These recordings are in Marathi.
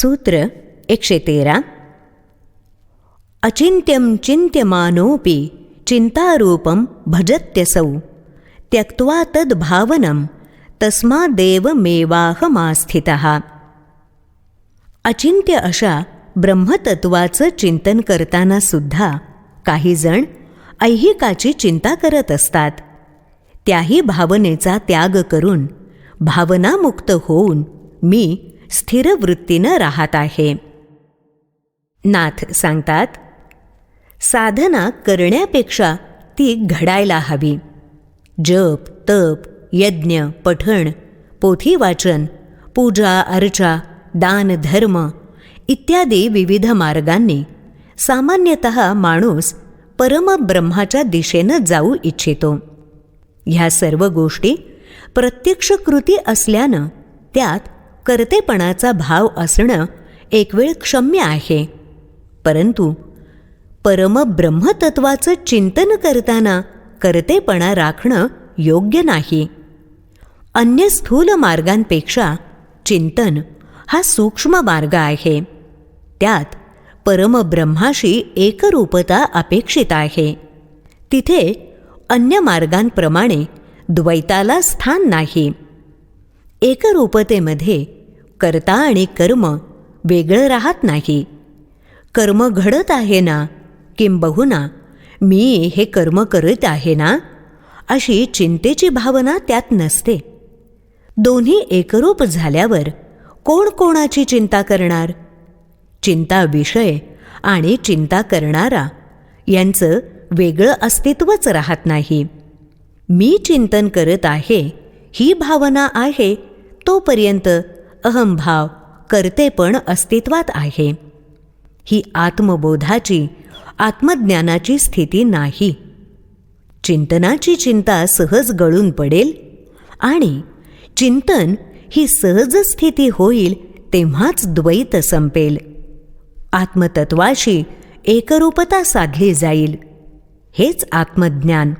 सूत्र एकशे तेरा अचिंत्यम चिंत्यमानोपी चिंतारूपम भजत्यसौ त्यक्त्वा तद्भावनं तस्मादेव मेवाहमास्थितः अचिंत्य अशा ब्रह्मतत्वाचं चिंतन करताना सुद्धा काही जण ऐहिकाची चिंता करत असतात त्याही भावनेचा त्याग करून भावनामुक्त होऊन मी स्थिर वृत्तीनं राहत आहे. नाथ सांगतात साधना करण्यापेक्षा ती घडायला हवी. जप तप यज्ञ पठण पोथी वाचन पूजा अर्चा दान धर्म इत्यादी विविध मार्गांनी सामान्यतः माणूस परमब्रह्माच्या दिशेनं जाऊ इच्छितो. ह्या सर्व गोष्टी प्रत्यक्ष कृती असल्यानं त्यात कर्तेपणाचा भाव असणं एक वेळ क्षम्य आहे. परंतु परमब्रह्मतत्वाचं चिंतन करताना कर्तेपणा राखणं योग्य नाही. अन्य स्थूल मार्गांपेक्षा चिंतन हा सूक्ष्म मार्ग आहे. त्यात परमब्रह्माशी एकरूपता अपेक्षित आहे. तिथे अन्य मार्गांप्रमाणे द्वैताला स्थान नाही. एकरूपतेमध्ये कर्ता आणि कर्म वेगळं राहत नाही. कर्म घडत आहे ना किंबहुना मी हे कर्म करत आहे ना अशी चिंतेची भावना त्यात नसते. दोन्ही एकरूप झाल्यावर कोण कोणाची चिंता करणार? चिंता विषय आणि चिंता करणारा यांचं वेगळं अस्तित्वच राहत नाही. मी चिंतन करत आहे ही भावना आहे तोपर्यंत अहंभाव करतेपण अस्तित्वात आहे. ही आत्मबोधाची आत्मज्ञानाची स्थिती नाही. चिंतनाची चिंता सहज गळून पडेल आणि चिंतन ही सहज स्थिती होईल तेव्हाच द्वैत संपेल. आत्मतत्वाशी एकरूपता साधली जाईल. हेच आत्मज्ञान.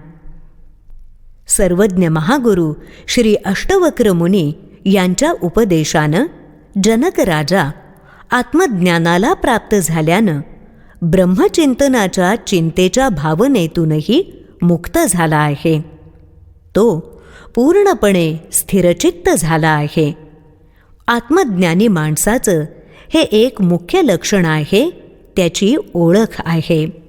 सर्वज्ञ महागुरु श्री अष्टवक्र मुनी यांच्या उपदेशानं जनक राजा आत्मज्ञानाला प्राप्त झाल्यानं ब्रह्मचिंतनाच्या चिंतेच्या भावनेतूनही मुक्त झाला आहे. तो पूर्णपणे स्थिरचित्त झाला आहे. आत्मज्ञानी माणसाचं हे एक मुख्य लक्षण आहे त्याची ओळख आहे.